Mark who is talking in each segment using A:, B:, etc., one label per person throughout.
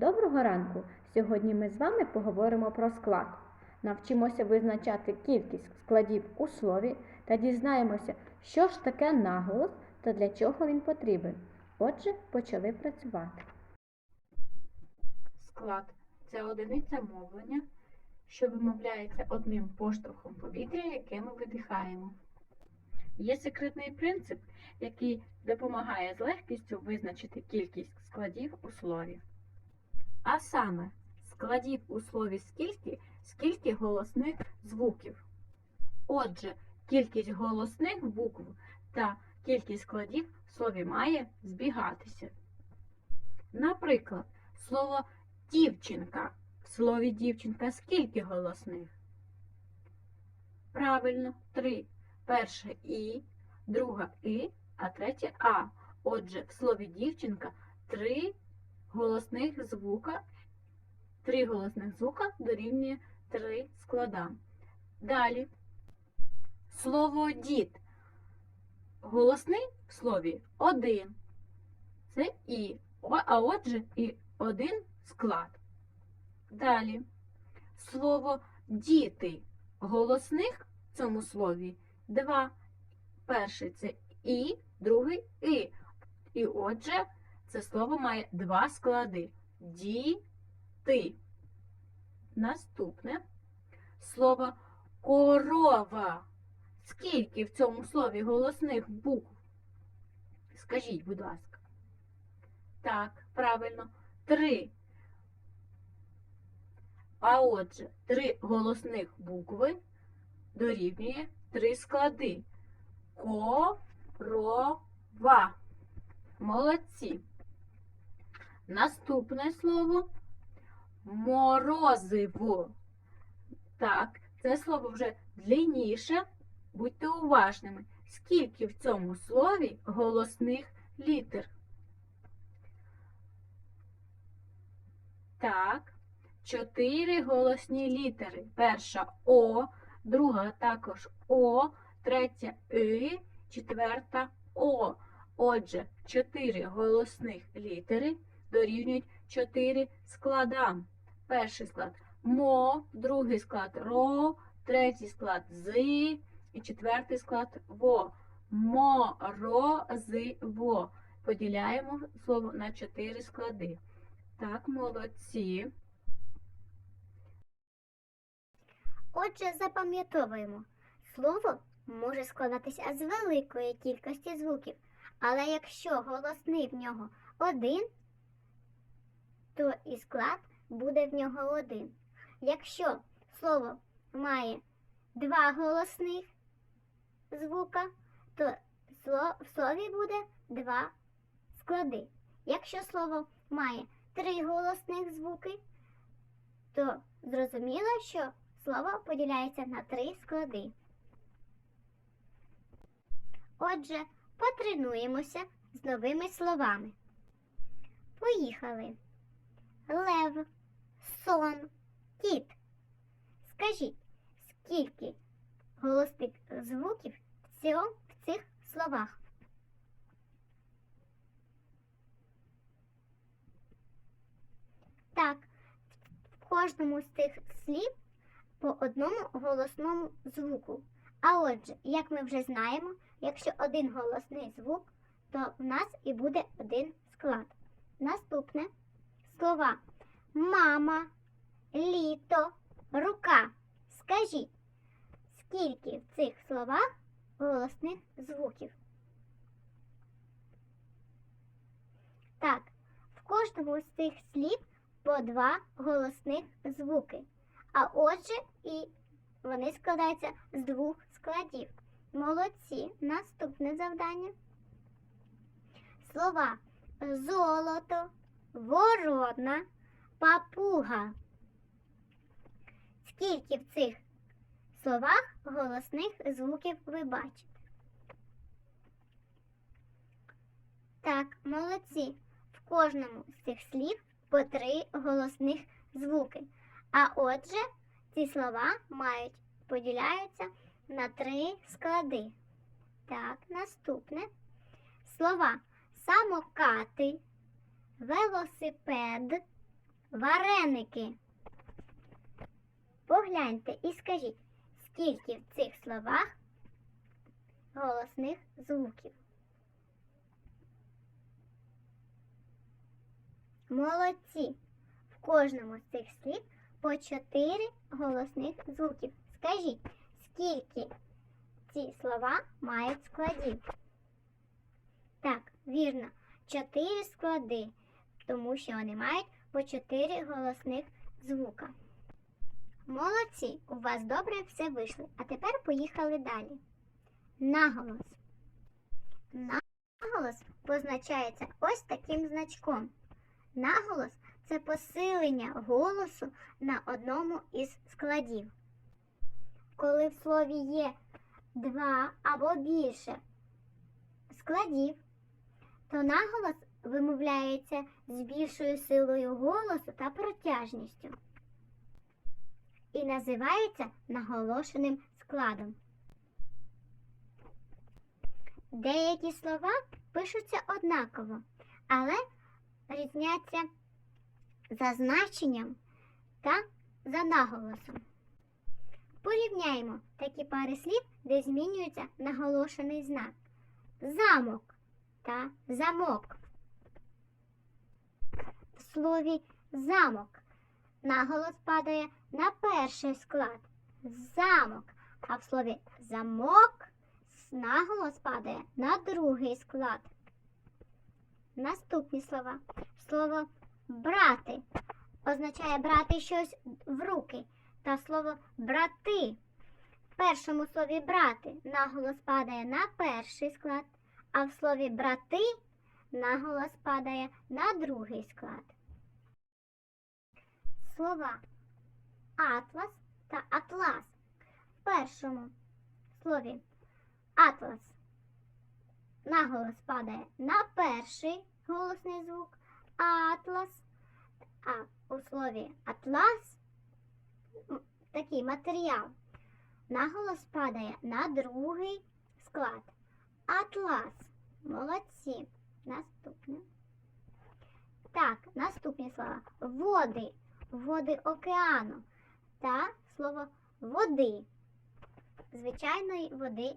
A: Доброго ранку! Сьогодні ми з вами поговоримо про склад. Навчимося визначати кількість складів у слові та дізнаємося, що ж таке наголос та для чого він потрібен. Отже, почали працювати.
B: Склад це одиниця мовлення, що вимовляється одним поштовхом повітря, яке ми видихаємо. Є секретний принцип, який допомагає з легкістю визначити кількість складів у слові. А саме, складів у слові скільки, скільки голосних звуків. Отже, кількість голосних букв та кількість складів в слові має збігатися. Наприклад, слово дівчинка. В слові дівчинка скільки голосних? Правильно, три. Перше і, друга і, а третє а. Отже, в слові дівчинка три голосних звука. Три голосних звука дорівнює три складам. Далі. Слово дід. Голосний в слові один. Це і. А отже, і один склад. Далі. Слово діти. Голосних в цьому слові два. Перший це і, другий і. І отже, це слово має два склади. Діти. Наступне слово корова. Скільки в цьому слові голосних букв? Скажіть, будь ласка. Так, правильно, три. А отже, три голосних букви дорівнює три склади. Корова. Молодці. Наступне слово морозиво. Так, це слово вже длинніше. Будьте уважними. Скільки в цьому слові голосних літер? Так, чотири голосні літери. Перша О, друга також О, третя И, четверта О. Отже, чотири голосних літери дорівнюють чотири складам. Перший склад мо, другий склад ро, третій склад зи і четвертий склад во. Морозиво. Поділяємо слово на чотири склади. Так, молодці.
C: Отже, запам'ятовуємо, слово може складатися з великої кількості звуків, але якщо голосний в нього один, то і склад буде в нього один. Якщо слово має два голосних звука, то в слові буде два склади. Якщо слово має три голосних звуки, то зрозуміло, що слово поділяється на три склади. Отже, потренуємося з новими словами. Поїхали. Лев, сон, кіт. Скажіть, скільки голосних звуків в цих словах? Так, в кожному з цих слів по одному голосному звуку. А отже, як ми вже знаємо, якщо один голосний звук, то в нас і буде один склад. Слова мама, літо, рука. Скажіть, скільки в цих словах голосних звуків? Так, в кожному з цих слів по два голосних звуки. А отже, і вони складаються з двох складів. Молодці. Наступне завдання. Слова золото, ворона, папуга. Скільки в цих словах голосних звуків ви бачите? Так, молодці. В кожному з цих слів по три голосних звуки. А отже, ці слова мають поділяються на три склади. Так, наступне. Слова самокати, велосипед, вареники. Погляньте і скажіть, скільки в цих словах голосних звуків. Молодці! В кожному з цих слів по чотири голосних звуків. Скажіть, скільки ці слова мають складів? Так, вірно, чотири склади, тому що вони мають по чотири голосних звука. Молодці, у вас добре все вийшло. А тепер поїхали далі. Наголос. Наголос позначається ось таким значком. Наголос це посилення голосу на одному із складів. Коли в слові є два або більше складів, то наголос вимовляється з більшою силою голосу та протяжністю і називається наголошеним складом. Деякі слова пишуться однаково, але різняться за значенням та за наголосом. Порівняємо такі пари слів, де змінюється наголошений знак. Замок та замок. Слові замок наголос падає на перший склад замок, а в слові замок наголос падає на другий склад. Наступні слова. Слово брати означає брати щось в руки. Та слово брати. В першому слові брати наголос падає на перший склад, а в слові брати наголос падає на другий склад. Слова атлас та атлас. В першому слові атлас наголос падає на перший голосний звук атлас, а у слові атлас такий матеріал наголос падає на другий склад. Атлас. Молодці. Наступне. Так, наступні слова. Води, води океану та слово води. Звичайної води,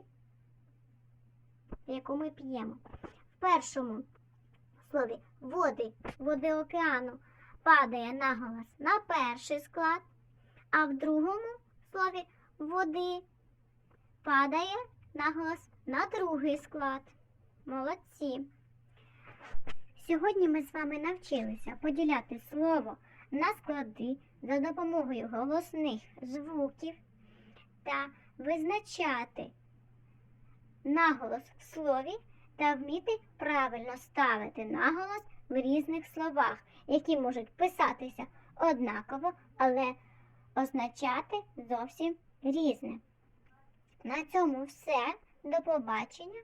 C: яку ми п'ємо. В першому слові води, води океану падає наголос на перший склад, а в другому слові води падає наголос на другий склад. Молодці. Сьогодні ми з вами навчилися поділяти слово на склади за допомогою голосних звуків та визначати наголос в слові та вміти правильно ставити наголос в різних словах, які можуть писатися однаково, але означати зовсім різне. На цьому все. До побачення.